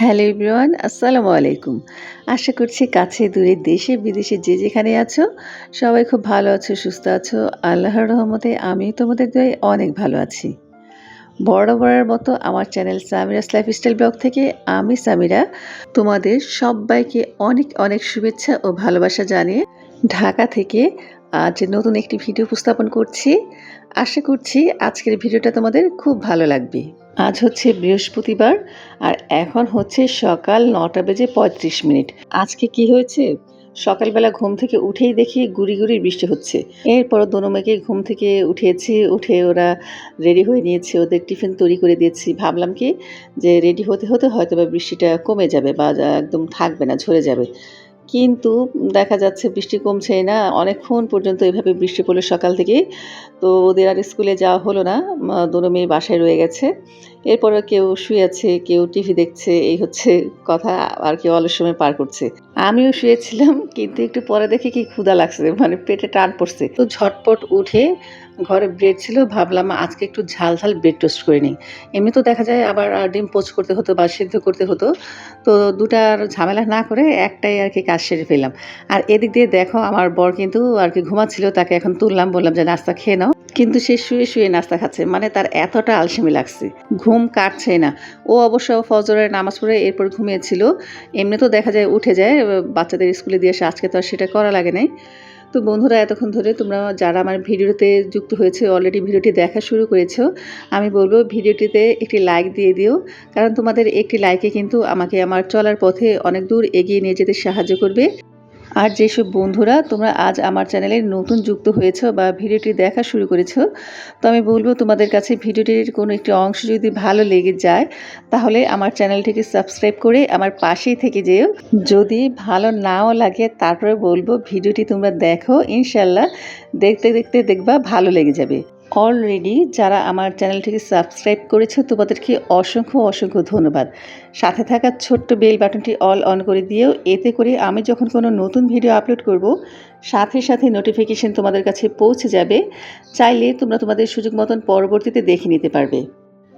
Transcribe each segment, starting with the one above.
Hello everyone, আসসালামু আলাইকুম। আশা করছি কাছে, দূরে, দেশে, বিদেশে যে যেখানে আছো, সবাই খুব ভালো আছো, সুস্থ আছো। আল্লাহর রহমতে আমি তোমাদের দয়ে অনেক ভালো আছি। বরাবরের মতো আমার চ্যানেল সামিরাস লাইফস্টাইল ব্লগ থেকে আমি সামিরা। তোমাদের সবাইকে অনেক অনেক শুভেচ্ছা ও ভালোবাসা জানিয়ে ঢাকা থেকে আজ নতুন একটি ভিডিও উপস্থাপন করছি। আশা করছি আজকের ভিডিওটা তোমাদের খুব ভালো লাগবে। আজ হচ্ছে বৃহস্পতিবার আর এখন হচ্ছে সকাল নটা বেজে পঁয়ত্রিশ মিনিট। আজকে কি হয়েছে? সকালবেলা ঘুম থেকে উঠেই দেখি গুড়ি গুড়ি বৃষ্টি হচ্ছে। এরপর দোনো মেয়েকে ঘুম থেকে উঠিয়েছি, উঠে ওরা রেডি হয়ে নিয়েছে, ওদের টিফিন তৈরি করে দিয়েছি। ভাবলাম কি যে রেডি হতে হতে হয়তো বা বৃষ্টিটা কমে যাবে বা একদম থাকবে না, ঝরে যাবে। কিন্তু দেখা যাচ্ছে বৃষ্টি কমছেই না। অনেকক্ষণ পর্যন্ত এভাবে বৃষ্টি পড়ল সকাল থেকে তো ওদের আর স্কুলে যাওয়া হলো না। দুটো মেয়ে বাসায় রয়ে গেছে। এরপরে কেউ শুয়ে আছে, কেউ টিভি দেখছে, এই হচ্ছে কথা। আর কেউ অলস সময় পার করছে। আমিও শুয়েছিলাম, কিন্তু একটু পরে দেখে কি ক্ষুধা লাগছে মানে পেটে টান পড়ছে। তো ঝটপট উঠে ঘরে ব্রেড ছিল, ভাবলাম আজকে একটু ঝাল ঝাল ব্রেড টোস্ট করে নিই। এমনি তো দেখা যায় আবার ডিম পোচ করতে হতো বা সিদ্ধ করতে হতো। তো দুটার ঝামেলা না করে একটাই আর কি কাজ সেরে ফেললাম। আর এদিক দিয়ে দেখো আমার বর কিন্তু আর কি ঘুমাচ্ছিল, তাকে এখন তুললাম, বললাম যে নাস্তা খেয়ে নাও। কিন্তু সে শুয়ে শুয়ে নাস্তা খাচ্ছে মানে তার এতটা আলসেমি লাগছে, ঘুম কাটছে না। ও অবশ্য ফজরের নামাজ পড়ে এরপর ঘুমিয়েছিল। এমনি তো দেখা যায় উঠে যায়, বাচ্চাদের স্কুলে দিয়ে আসে আজকে তো আর সেটা করা লাগে নাই। তো বন্ধুরা, এতক্ষণ ধরে তোমরা যারা আমার ভিডিওতে যুক্ত হয়েছে অলরেডি ভিডিওটি দেখা শুরু করেছ, আমি বলব ভিডিওটিতে একটি লাইক দিয়ে দিও। কারণ তোমাদের একটি লাইকে কিন্তু আমাকে আমার চলার পথে অনেক দূর এগিয়ে নিয়ে যেতে সাহায্য করবে। আর যেসব বন্ধুরা তোমরা আজ আমার চ্যানেলে নতুন যুক্ত হয়েছ বা ভিডিওটি দেখা শুরু করেছ, তো আমি বলব তোমাদের কাছে ভিডিওটির কোনো একটি অংশ যদি ভালো লেগে যায়, তাহলে আমার চ্যানেলটিকে সাবস্ক্রাইব করে আমার পাশেই থেকে যেও। যদি ভালো নাও লাগে, তারপরে বলব ভিডিওটি তোমরা দেখো, ইনশাল্লাহ দেখতে দেখতে দেখবা ভালো লেগে যাবে। অলরেডি যারা আমার চ্যানেলটিকে সাবস্ক্রাইব করেছে, তোমাদেরকে অসংখ্য অসংখ্য ধন্যবাদ। সাথে থাকা ছোট্ট বেল বাটনটি অল অন করে দিয়েও, এতে করে আমি যখন কোনো নতুন ভিডিও আপলোড করব, সাথে সাথে নোটিফিকেশন তোমাদের কাছে পৌঁছে যাবে। চাইলে তোমরা তোমাদের সুযোগ মতন পরবর্তীতে দেখে নিতে পারবে।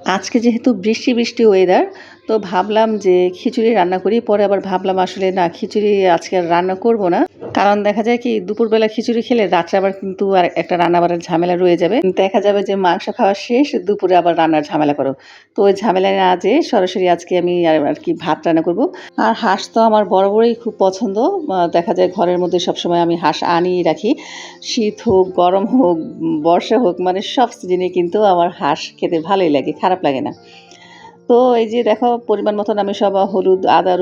আজকে যেহেতু বৃষ্টি বৃষ্টি ওয়েদার তো ভাবলাম যে খিচুড়ি রান্না করি, পরে আবার ভাবলাম আসলে না, খিচুড়ি আজকে রান্না করব না। কারণ দেখা যায় কি, দুপুরবেলা খিচুড়ি খেলে রাত্রে আবার কিন্তু আর একটা রান্নাবাড়ার ঝামেলা রয়ে যাবে। দেখা যাবে যে মাংস খাওয়া শেষ, দুপুরে আবার রান্নার ঝামেলা করো। তো ওই ঝামেলা না যে সরাসরি আজকে আমি আর আর কি ভাত রান্না করব। আর হাঁস তো আমার বরাবরই খুব পছন্দ। দেখা যায় ঘরের মধ্যে সবসময় আমি হাঁস আনিয়ে রাখি। শীত হোক, গরম হোক বর্ষা হোক মানে সব সিজনে কিন্তু আমার হাঁস খেতে ভালোই লাগে, খারাপ লাগে না। তো এই যে দেখো, পরিমাণ মতন আমি সব হলুদ, আদা,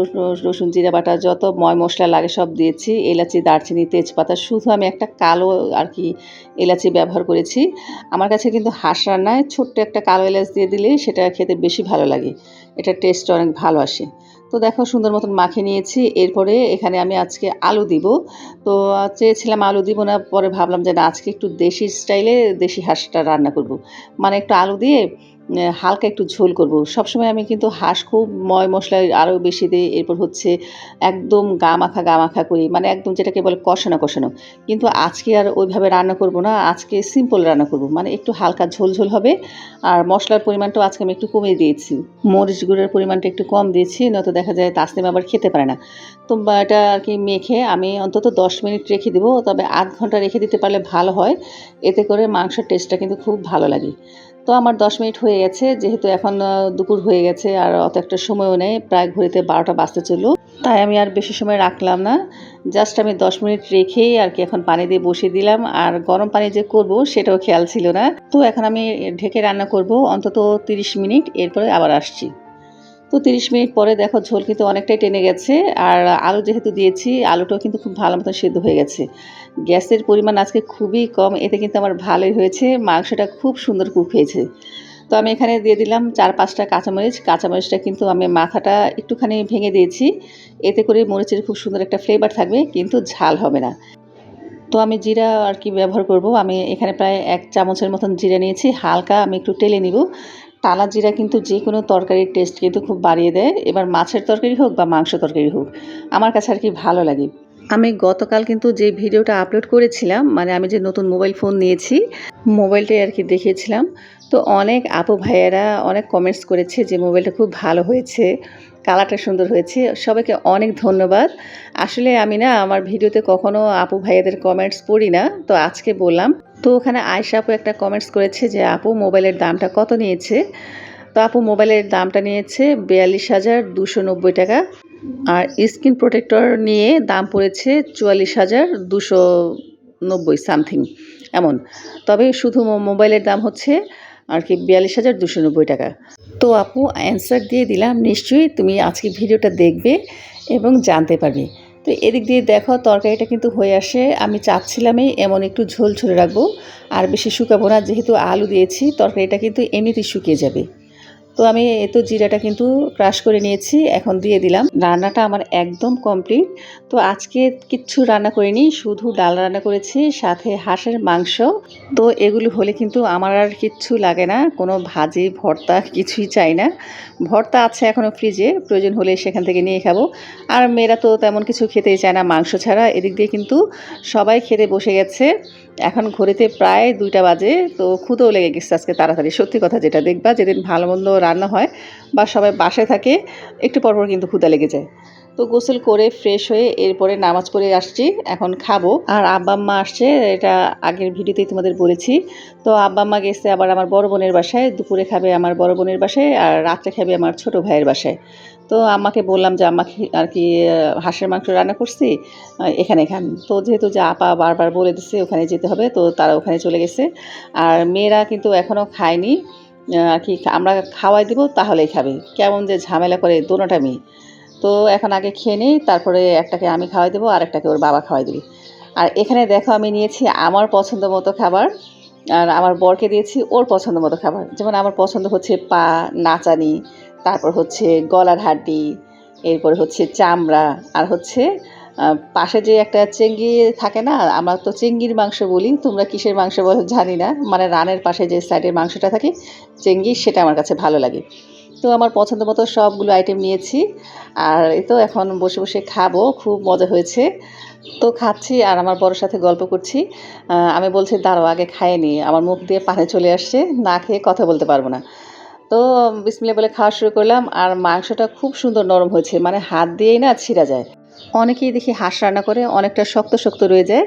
রসুন জিরা বাটা, যত ময় মশলা লাগে সব দিয়েছি। এলাচি, দারচিনি, তেজপাতা, শুধু আমি একটা কালো আর কি এলাচি ব্যবহার করেছি। আমার কাছে কিন্তু হাঁস রান্নায় ছোট্ট একটা কালো এলাচ দিয়ে দিলে সেটা খেতে বেশি ভালো লাগে। এটা টেস্ট অনেক ভালো আসে। তো দেখো, সুন্দর মতন মাখিয়ে নিয়েছি। এরপরে এখানে আমি আজকে আলু দিব। তো চেয়েছিলাম আলু দিব না, পরে ভাবলাম যে না, আজকে একটু দেশি স্টাইলে দেশি হাঁসটা রান্না করব। মানে একটু আলু দিয়ে হালকা একটু ঝোল করব। সবসময় আমি কিন্তু হাঁস খুব ময় মশলা আরও বেশি দিই। এরপর হচ্ছে একদম গা মাখা গা মাখা করি। মানে একদম যেটাকে বলে কষানো কষানো। কিন্তু আজকে আর ওইভাবে রান্না করব না। আজকে সিম্পল রান্না করব। মানে একটু হালকা ঝোল ঝোল হবে। আর মশলার পরিমাণটাও আজকে আমি একটু কমিয়ে দিয়েছি। মরিচ গুঁড়ের পরিমাণটা একটু কম দিয়েছি। নয়তো দেখা যায় তাসনিম আবার খেতে পারে না। তো এটা আর কি মেখে আমি অন্তত দশ মিনিট রেখে দেবো। তবে আধ ঘণ্টা রেখে দিতে পারলে ভালো হয়। এতে করে মাংসের টেস্টটা কিন্তু খুব ভালো লাগে। তো আমার দশ মিনিট হয়ে গেছে, যেহেতু এখন দুপুর হয়ে গেছে আর অত একটা সময়ও নেই, প্রায় ঘড়িতে বারোটা বাজতে চলল। তাই আমি আর বেশি সময় রাখলাম না, জাস্ট আমি দশ মিনিট রেখেই আর কি এখন পানি দিয়ে বসিয়ে দিলাম আর গরম পানি যে করব সেটাও খেয়াল ছিল না। তো এখন আমি ঢেকে রান্না করব, অন্তত তিরিশ মিনিট, এরপরে আবার আসছি। তো তিরিশ মিনিট পরে দেখো ঝোল কিন্তু অনেকটাই টেনে গেছে। আর আলু যেহেতু দিয়েছি, আলুটাও কিন্তু খুব ভালো মতো সেদ্ধ হয়ে গেছে। গ্যাসের পরিমাণ আজকে খুবই কম, এতে কিন্তু আমার ভালোই হয়েছে, মাংসটা খুব সুন্দর কুক হয়েছে। তো আমি এখানে দিয়ে দিলাম চার পাঁচটা কাঁচামরিচ। কাঁচামরিচটা কিন্তু আমি মাথাটা একটুখানি ভেঙে দিয়েছি। এতে করে মরিচের খুব সুন্দর একটা ফ্লেভার থাকবে, কিন্তু ঝাল হবে না। তো আমি জিরা আর কি ব্যবহার করব, আমি এখানে প্রায় এক চামচের মতন জিরা নিয়েছি, হালকা আমি একটু টেলে নিব। টালা জিরা কিন্তু যে কোনো তরকারির টেস্ট কিন্তু খুব বাড়িয়ে দেয়। এবার মাছের তরকারি হোক বা মাংস তরকারি হোক, আমার কাছে আর কি ভালো লাগে। আমি গতকাল কিন্তু যে ভিডিওটা আপলোড করেছিলাম মানে আমি যে নতুন মোবাইল ফোন নিয়েছি মোবাইলটাই আর কি দেখিয়েছিলাম। তো অনেক আপু ভাইয়েরা অনেক কমেন্টস করেছে যে মোবাইলটা খুব ভালো হয়েছে কালারটা সুন্দর হয়েছে। সবাইকে অনেক ধন্যবাদ। আসলে আমি না, আমার ভিডিওতে কখনো আপু ভাইয়াদের কমেন্টস পড়ি না। তো আজকে বললাম তো ওখানে আয়সা আপু একটা কমেন্টস করেছে যে, আপু, মোবাইলের দামটা কত নিয়েছে? তো আপু মোবাইলের দামটা নিয়েছে বিয়াল্লিশ হাজার দুশো নব্বই টাকা আর স্ক্রিন প্রোটেক্টর নিয়ে দাম পড়েছে চুয়াল্লিশ হাজার দুশো নব্বই সামথিং এমন। তবে শুধু মোবাইলের দাম হচ্ছে আর কি বিয়াল্লিশ হাজার দুশো নব্বই টাকা। তো আপু অ্যান্সার দিয়ে দিলাম, নিশ্চয়ই তুমি আজকে ভিডিওটা দেখবে এবং জানতে পারবে। তো এদিক দিয়ে দেখো, তরকারিটা কিন্তু হয়ে আসে। আমি চাচ্ছিলামই এমন একটু ঝোল ঝোলে রাখব। আর বেশি শুকাবো না, যেহেতু আলু দিয়েছি, তরকারিটা কিন্তু এমনিতেই শুকিয়ে যাবে। তো আমি তো জিরাটা কিন্তু ক্রাশ করে নিয়েছি, এখন দিয়ে দিলাম। রান্নাটা আমার একদম কমপ্লিট। তো আজকে কিচ্ছু রান্না করিনি, শুধু ডাল রান্না করেছি, সাথে হাঁসের মাংস। তো এগুলো হলে কিন্তু আমার আর কিচ্ছু লাগে না, কোনো ভাজি, ভর্তা কিছুই চাই না। ভর্তা আছে এখনও ফ্রিজে, প্রয়োজন হলে সেখান থেকে নিয়ে খাব। আর মেয়েরা তো তেমন কিছু খেতেই চায় না, মাংস ছাড়া। এদিক দিয়ে কিন্তু সবাই খেতে বসে গেছে। এখন ঘড়িতে প্রায় দুইটা বাজে, তো ক্ষুদও লেগে গেছে আজকে তাড়াতাড়ি। সত্যি কথা যেটা দেখবা, যেদিন ভালো মন্দ রান্না হয় বা সবাই বাসায় থাকে, একটু পরপর কিন্তু ক্ষুদা লেগে যায়। তো গোসল করে ফ্রেশ হয়ে এরপরে নামাজ পড়ে আসছি, এখন খাব। আর আব্বা আম্মা আসছে, এটা আগের ভিডিওতেই তোমাদের বলেছি। তো আব্বা আম্মা গেছে আবার আমার বড় বোনের বাসায়, দুপুরে খাবে আমার বড় বোনের বাসায় আর রাত্রে খাবে আমার ছোট ভাইয়ের বাসায়। তো আম্মাকে বললাম যে আম্মাকে আর কি হাঁসের মাংস রান্না করছি এখানে খান তো যেহেতু যে আপা বারবার বলে দিচ্ছে ওখানে যেতে হবে। তো তারা ওখানে চলে গেছে। আর মেয়েরা কিন্তু এখনও খায়নি আর কি আমরা খাওয়াই দেবো, তাহলেই খাবে। কেমন যে ঝামেলা করে দোনোটা মেয়ে। তো এখন আগে খেয়ে নিই, তারপরে একটাকে আমি খাওয়াই দেবো, আর একটাকে ওর বাবা খাওয়াই দেবে। আর এখানে দেখো, আমি নিয়েছি আমার পছন্দ মতো খাবার, আর আমার বরকে দিয়েছি ওর পছন্দ মতো খাবার। যেমন আমার পছন্দ হচ্ছে পা, নাচানি তারপর হচ্ছে গলার হাড্ডি, এরপর হচ্ছে চামড়া, আর হচ্ছে পাশে যে একটা চেঙ্গি থাকে না, আমরা তো চেঙ্গির মাংস বলি, তোমরা কিসের মাংস বলো জানি না মানে রানের পাশে যে সাইডের মাংসটা থাকে, চেঙ্গি সেটা আমার কাছে ভালো লাগে। তো আমার পছন্দ মতো সবগুলো আইটেম নিয়েছি, আর এই তো এখন বসে বসে খাব, খুব মজা হয়েছে। তো খাচ্ছি, আর আমার বড়োর সাথে গল্প করছি। আমি বলছি, দাঁড়াও, আগে খাইনি আমার মুখ দিয়ে পানি চলে আসছে, না খেয়ে কথা বলতে পারব না। তো বিসমিল্লা বলে খাওয়া শুরু করলাম, আর মাংসটা খুব সুন্দর নরম হয়েছে মানে হাত দিয়েই না ছিঁড়া যায়। অনেকেই দেখি হাঁস রান্না করে, অনেকটা শক্ত শক্ত রয়ে যায়।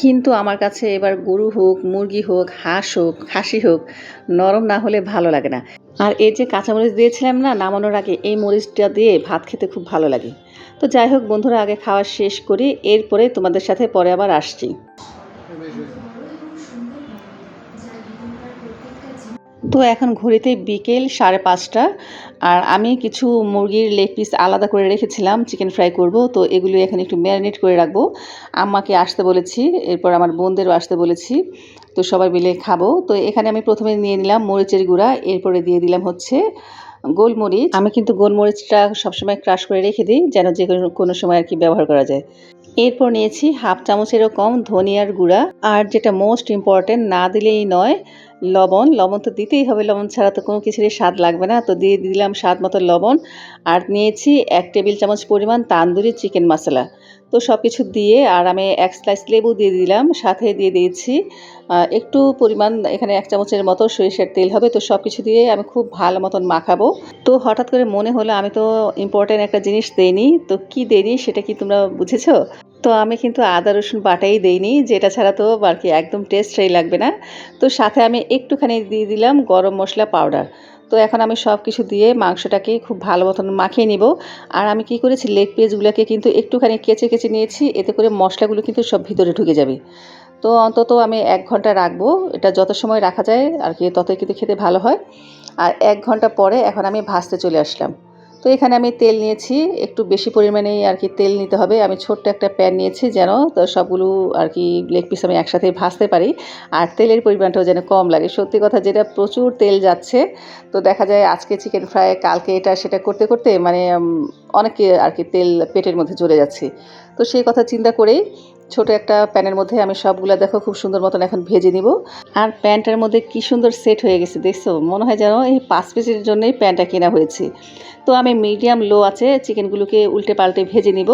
কিন্তু আমার কাছে এবার গরু হোক, মুরগি হোক, হাঁস হোক, খাসি হোক, নরম না হলে ভালো লাগে না। আর এই যে কাঁচামরিচ দিয়েছিলাম না, নামানোর আগে এই মরিচটা দিয়ে ভাত খেতে খুব ভালো লাগে। তো যাই হোক বন্ধুরা, আগে খাওয়া শেষ করি, এরপরে তোমাদের সাথে পরে আবার আসছি। তো এখন ঘড়িতে বিকেল সাড়ে পাঁচটা। আর আমি কিছু মুরগির লেগ পিস আলাদা করে রেখেছিলাম চিকেন ফ্রাই করব, তো এগুলো এখন একটু ম্যারিনেট করে রাখব। আম্মাকে আসতে বলেছি, এরপর আমার বোনদেরও আসতে বলেছি, তো সবাই মিলে খাব। তো এখানে আমি প্রথমে নিয়ে নিলাম মরিচের গুঁড়া, এরপরে দিয়ে দিলাম হচ্ছে গোলমরিচ। আমি কিন্তু গোলমরিচটা সবসময় ক্রাশ করে রেখে দিই, যেন যে কোনো- কোনো সময় আর কি ব্যবহার করা যায়। এরপর নিয়েছি হাফ চামচ এরকম ধনিয়ার গুঁড়া। আর যেটা মোস্ট ইম্পর্টেন্ট না দিলেই নয়, লবণ। লবণ তো দিতেই হবে, লবণ ছাড়া তো কোনো কিছুরই স্বাদ লাগবে না। তো দিয়ে দিলাম স্বাদ মতো লবণ। আর নিয়েছি এক টেবিল চামচ পরিমাণ তান্দুরি চিকেন মশলা তো সব কিছু দিয়ে আর আমি এক স্লাইস লেবু দিয়ে দিলাম, সাথে দিয়ে দিয়েছি একটু পরিমাণ এখানে এক চামচের মতো সরিষার তেল হবে, তো সব কিছু দিয়ে আমি খুব ভালো মতন মাখাবো। তো হঠাৎ করে মনে হলো আমি তো ইম্পর্টেন্ট একটা জিনিস দেইনি, তো কি দেইনি সেটা কি তোমরা বুঝেছ? তো আমি কিন্তু আদা, রসুন বাটাই দেইনি, যেটা ছাড়া তো আর কি একদম টেস্টই লাগবে না। তো সাথে আমি একটুখানি দিয়ে দিলাম গরম মশলা পাউডার তো এখন আমি সব কিছু দিয়ে মাংসটাকে খুব ভালো মতন মাখিয়ে নিব। আর আমি কি করেছি লেগ পিসগুলোকে কিন্তু একটুখানি কেচে কেচে নিয়েছি, এতে করে মশলাগুলো কিন্তু সব ভিতরে ঢুকে যাবে। তো অন্তত আমি এক ঘণ্টা রাখব, এটা যত সময় রাখা যায় আর কি ততই কিন্তু খেতে ভালো হয়। আর এক ঘণ্টা পরে এখন আমি ভাজতে চলে আসলাম। তো এখানে আমি তেল নিয়েছি, একটু বেশি পরিমাণেই আর কি তেল নিতে হবে। আমি ছোট্ট একটা প্যান নিয়েছি যেন তো সবগুলো আর কি লেগ পিস আমি একসাথে ভাজতে পারি। আর তেলের পরিমাণটাও যেন কম লাগে। সত্যি কথা যেটা প্রচুর তেল যাচ্ছে, তো দেখা যায় আজকে চিকেন ফ্রাই কালকে এটা, সেটা করতে করতে মানে অনেকে আর কি তেল পেটের মধ্যে চলে যাচ্ছে। তো সেই কথা চিন্তা করেই ছোট একটা প্যানের মধ্যে আমি সবগুলো দেখো খুব সুন্দর মতন এখন ভেজে নিব। আর প্যানটার মধ্যে কি সুন্দর সেট হয়ে গেছে, দেখছ? মনে হয় যেন এই পাঁচ পিসের জন্যই প্যান্টটা কেনা হয়েছে। তো আমি মিডিয়াম লো আছে, চিকেনগুলোকে উল্টে পাল্টে ভেজে নিব।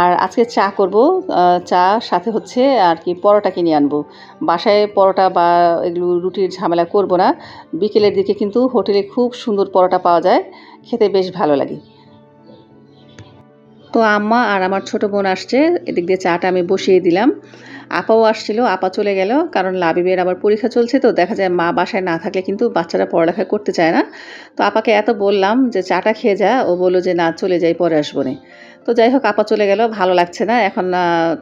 আর আজকে চা করব চা, সাথে হচ্ছে আর কি পরোটা কিনে আনব। বাসায় পরোটা বা এগুলো রুটির ঝামেলা করব না। বিকেলের দিকে কিন্তু হোটেলে খুব সুন্দর পরোটা পাওয়া যায়, খেতে বেশ ভালো লাগে। তো আম্মা আর আমার ছোট বোন আসছে, এদিক দিয়ে চাটা আমি বসিয়ে দিলাম। আপাও আসছিল, আপা চলে গেল, কারণ লাবিবের আবার পরীক্ষা চলছে তো, দেখা যায় মা বাসায় না থাকলে কিন্তু বাচ্চারা পড়ালেখা করতে চায় না। তো আপাকে এত বললাম যে চাটা খেয়ে যা, ও বলল যে না, চলে যাই, পরে আসব না। তো যাই হোক, আপা চলে গেল, ভালো লাগছে না, এখন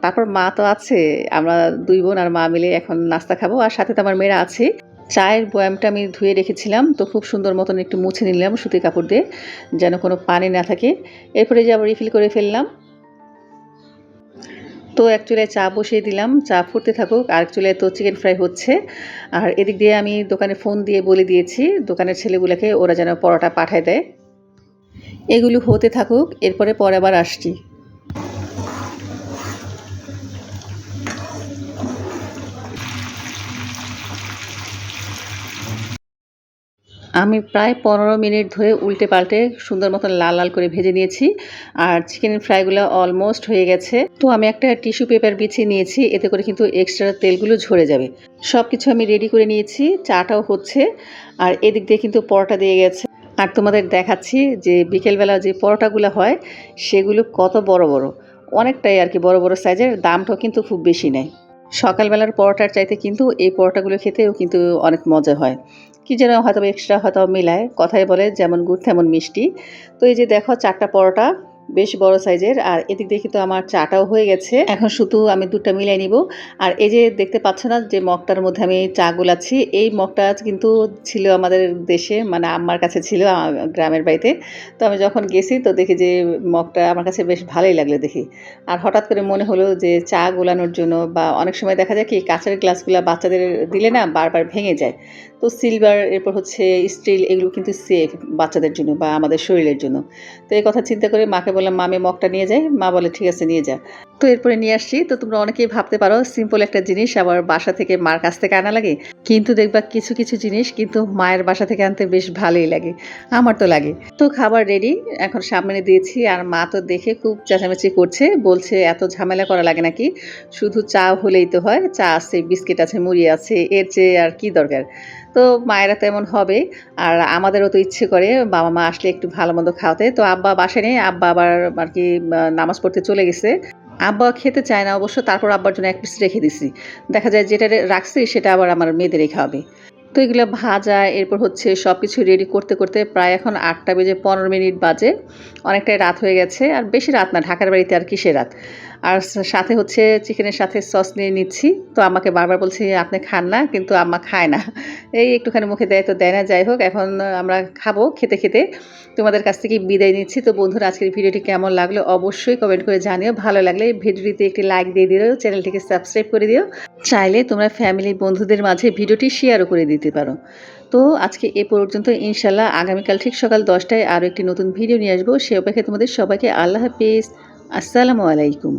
তারপর মা তো আছে, আমরা দুই বোন আর মা মিলে এখন নাস্তা খাব, আর সাথে তো আমার মেয়েরা আছে চায়ের বয়ামটা আমি ধুয়ে রেখেছিলাম, তো খুব সুন্দর মতন একটু মুছে নিলাম সুতির কাপড় দিয়ে, যেন কোনো পানি না থাকে। এরপরে যে আবার রিফিল করে ফেললাম। তো এক চুলায় চা বসিয়ে দিলাম, চা ফুটতে থাকুক, আর এক চুলায় তো চিকেন ফ্রাই হচ্ছে। আর এদিক দিয়ে আমি দোকানে ফোন দিয়ে বলে দিয়েছি, দোকানের ছেলেগুলোকে ওরা যেন পরোটা পাঠায় দেয়। এগুলো হতে থাকুক, এরপরে পরে আবার আসছি। আমি প্রায় পনেরো মিনিট ধরে উল্টে পাল্টে সুন্দর মতন লাল লাল করে ভেজে নিয়েছি আর চিকেন ফ্রাইগুলো অলমোস্ট হয়ে গেছে। তো আমি একটা টিস্যু পেপার বিছিয়ে নিয়েছি, এতে করে কিন্তু এক্সট্রা তেলগুলো ঝরে যাবে। সব কিছু আমি রেডি করে নিয়েছি, চাটাও হচ্ছে, আর এদিক দিয়ে কিন্তু পরোটা দিয়ে গেছে। আর তোমাদের দেখাচ্ছি যে বিকেলবেলা যে পরোটাগুলো হয়, সেগুলো কত বড় বড়। অনেকটাই আর কি বড় বড় সাইজের দামটাও কিন্তু খুব বেশি নেয়। সকালবেলার পরোটার চাইতে কিন্তু এই পরোটাগুলো খেতেও কিন্তু অনেক মজা হয়। কি যেন হয়তো এক্সট্রা হয়তো মেলায়। কথায় বলে যেমন গুড়, তেমন মিষ্টি। তো এই যে দেখো চারটা পরোটা বেশ বড় সাইজের, আর এদিক দিয়ে কিন্তু আমার চাটাও হয়ে গেছে। এখন শুধু আমি দুধটা মিলাই নিব। আর এই যে দেখতে পাচ্ছ না যে মগটার মধ্যে আমি চা গোলাচ্ছি, এই মগটা কিন্তু ছিল আমাদের দেশে মানে আমার কাছে ছিল গ্রামের বাড়িতে। তো আমি যখন গেছি তো দেখি যে মগটা আমার কাছে বেশ ভালোই লাগল দেখি। আর হঠাৎ করে মনে হলো যে চা গোলানোর জন্য বা অনেক সময় দেখা যায় কি কাঁচের গ্লাসগুলো বাচ্চাদের দিলে না বারবার ভেঙে যায়। তো সিলভার এরপর হচ্ছে স্টিল এগুলো কিন্তু সেফ বাচ্চাদের জন্য বা আমাদের শরীরের জন্য। তো এই কথা চিন্তা করে মাকে বললাম মামে মগটা নিয়ে যাই। মা বলে, ঠিক আছে, নিয়ে যা। তো এরপরে নিয়ে আসছি। তো তোমরা অনেকেই ভাবতে পারো সিম্পল একটা জিনিস, আবার বাসা থেকে মার কাছ থেকে আনা লাগে। কিন্তু দেখবা কিছু কিছু জিনিস কিন্তু মায়ের বাসা থেকে আনতে বেশ ভালোই লাগে। আমার তো লাগে। তো খাবার রেডি এখন সামনে দিয়েছি, আর মা তো দেখে খুব চেঁচামেচি করছে, বলছে, এত ঝামেলা করা লাগে নাকি? শুধু চা হলেই তো হয়, চা আছে, বিস্কিট আছে, মুড়ি আছে, এর চেয়ে আর কি দরকার? তো মায়েরা তেমন হবে। আর আমাদেরও তো ইচ্ছে করে বাবা মা আসলে একটু ভালো মন্দ খাওয়াতে। তো আব্বা বাসে নেই, আব্বা আবার আর কি নামাজ পড়তে চলে গেছে। আব্বা খেতে চায় না, অবশ্য তারপর আব্বার জন্য এক পিস রেখে দিছি। দেখা যায় যেটা রাখছি সেটা আবার আমার মেয়েদেরই খাওয়াবে তো এগুলো ভাজা, এরপর হচ্ছে সব কিছু রেডি করতে করতে প্রায় এখন আটটা বেজে পনেরো মিনিট বাজে। অনেকটাই রাত হয়ে গেছে, আর বেশি রাত না, ঢাকার বাড়িতে আর কিসের রাত? আর সাথে হচ্ছে চিকেনের সাথে সস নিয়ে নিচ্ছি। তো আমাকে বারবার বলছি, আপনি খান না। কিন্তু আম্মা খায় না। এই একটুখানি মুখে দেয়, তো দেয় না। যাই হোক, এখন আমরা খাব খেতে খেতে। তোমাদের কাছ থেকে বিদায় নিচ্ছি। তো বন্ধুরা, আজকের ভিডিওটি কেমন লাগল অবশ্যই কমেন্ট করে জানিও। ভালো লাগলে ভিডিওটিতে একটি লাইক দিয়ে দিও, চ্যানেলটিকে সাবস্ক্রাইব করে দিও। চাইলে তোমরা ফ্যামিলি বন্ধুদের মাঝে ভিডিওটি শেয়ারও করে দিতে পারো। তো আজকে এ পর্যন্ত ইনশাল্লাহ আগামীকাল ঠিক সকাল দশটায় আরও একটি নতুন ভিডিও নিয়ে আসব। সে অপেক্ষায় তোমাদের সবাইকে আল্লাহ হাফিজ। আসসালামু আলাইকুম